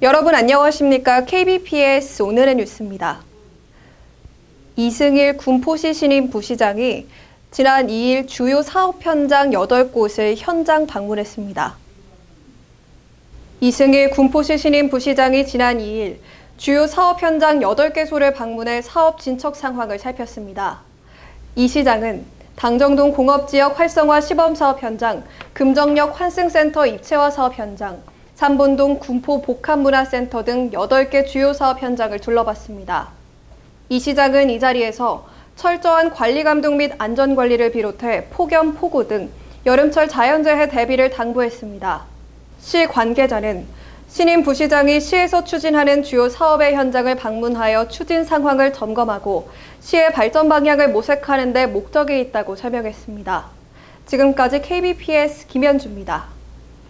여러분 안녕하십니까? KBPS 오늘의 뉴스입니다. 이승일 군포시 신임 부시장이 지난 2일 주요 사업 현장 8곳을 현장 방문했습니다. 이승일 군포시 신임 부시장이 지난 2일 주요 사업 현장 8개소를 방문해 사업 진척 상황을 살폈습니다. 이 시장은 당정동 공업지역 활성화 시범 사업 현장, 금정역 환승센터 입체화 사업 현장, 삼본동 군포 복합문화센터 등 8개 주요 사업 현장을 둘러봤습니다. 이 시장은 이 자리에서 철저한 관리 감독 및 안전 관리를 비롯해 폭염, 폭우 등 여름철 자연재해 대비를 당부했습니다. 시 관계자는 신임 부시장이 시에서 추진하는 주요 사업의 현장을 방문하여 추진 상황을 점검하고 시의 발전 방향을 모색하는 데 목적이 있다고 설명했습니다. 지금까지 KBPS 김현주입니다.